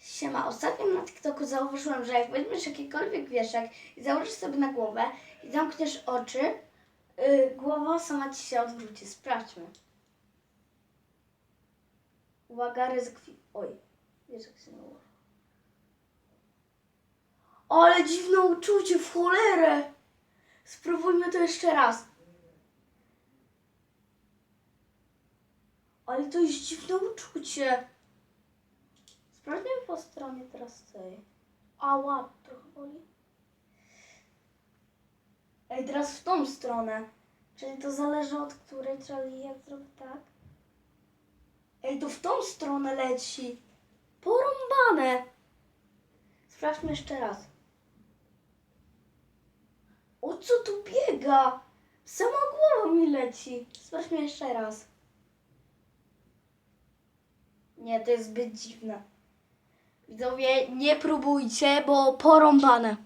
Siema, ostatnio na TikToku zauważyłam, że jak weźmiesz jakikolwiek wieszak i założysz sobie na głowę i zamkniesz oczy, yy, głowa sama ci się odwróci. Sprawdźmy. Uwaga, ryzyk... Oj, wieszak się nałożył. Ale dziwne uczucie, w cholerę! Spróbujmy to jeszcze raz. Ale to jest dziwne uczucie. Sprawdźmy po stronie teraz tej. Ała, trochę boli. Ej, teraz w tą stronę. Czyli to zależy od której, czyli jak zrobię tak. Ej, to w tą stronę leci. Porąbane. Sprawdźmy jeszcze raz. O co tu biega? Sama głowa mi leci. Sprawdźmy jeszcze raz. Nie, to jest zbyt dziwne. Widzowie, nie próbujcie, bo porąbane.